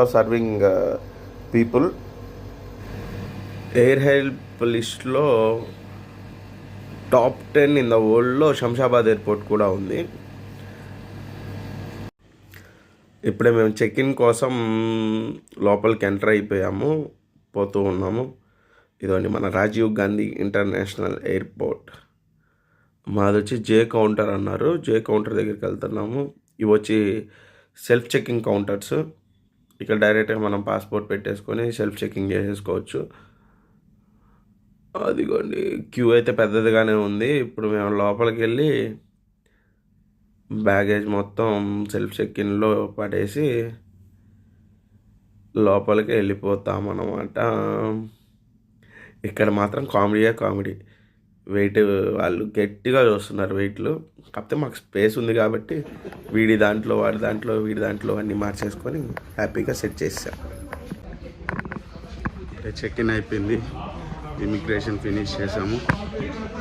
Of serving people air help లిస్ట్లో top ten in the వరల్డ్లో Shamshabad airport కూడా ఉంది. ఇప్పుడే మేము చెక్ ఇన్ కోసం లోపలికి ఎంటర్ అయిపోయాము పోతూ ఉన్నాము. ఇదండి మన రాజీవ్ గాంధీ ఇంటర్నేషనల్ ఎయిర్పోర్ట్. మాది వచ్చి జే కౌంటర్ అన్నారు. జే కౌంటర్ దగ్గరికి వెళ్తున్నాము. ఇవి వచ్చి సెల్ఫ్ చెకింగ్ కౌంటర్స్ ఇక్కడ డైరెక్ట్గా మనం పాస్పోర్ట్ పెట్టేసుకొని సెల్ఫ్ చెకింగ్ చేసేసుకోవచ్చు. అదిగోండి క్యూ అయితే పెద్దదిగానే ఉంది. ఇప్పుడు మేము లోపలికి వెళ్ళి బ్యాగేజ్ మొత్తం సెల్ఫ్ చెక్కిన్లో పడేసి లోపలికి వెళ్ళిపోతాం అన్నమాట ఇక్కడ మాత్రం కామెడీయే కామెడీ. వెయిట్ వాళ్ళు గట్టిగా చూస్తున్నారు వెయిట్లు. కాకపోతే మాకు స్పేస్ ఉంది కాబట్టి వీడి దాంట్లో వాడి దాంట్లో వీడి దాంట్లో అన్నీ మార్చేసుకొని హ్యాపీగా సెట్ చేసాం చెక్ ఇన్ అయిపోయింది. ఇమిగ్రేషన్ ఫినిష్ చేసాము.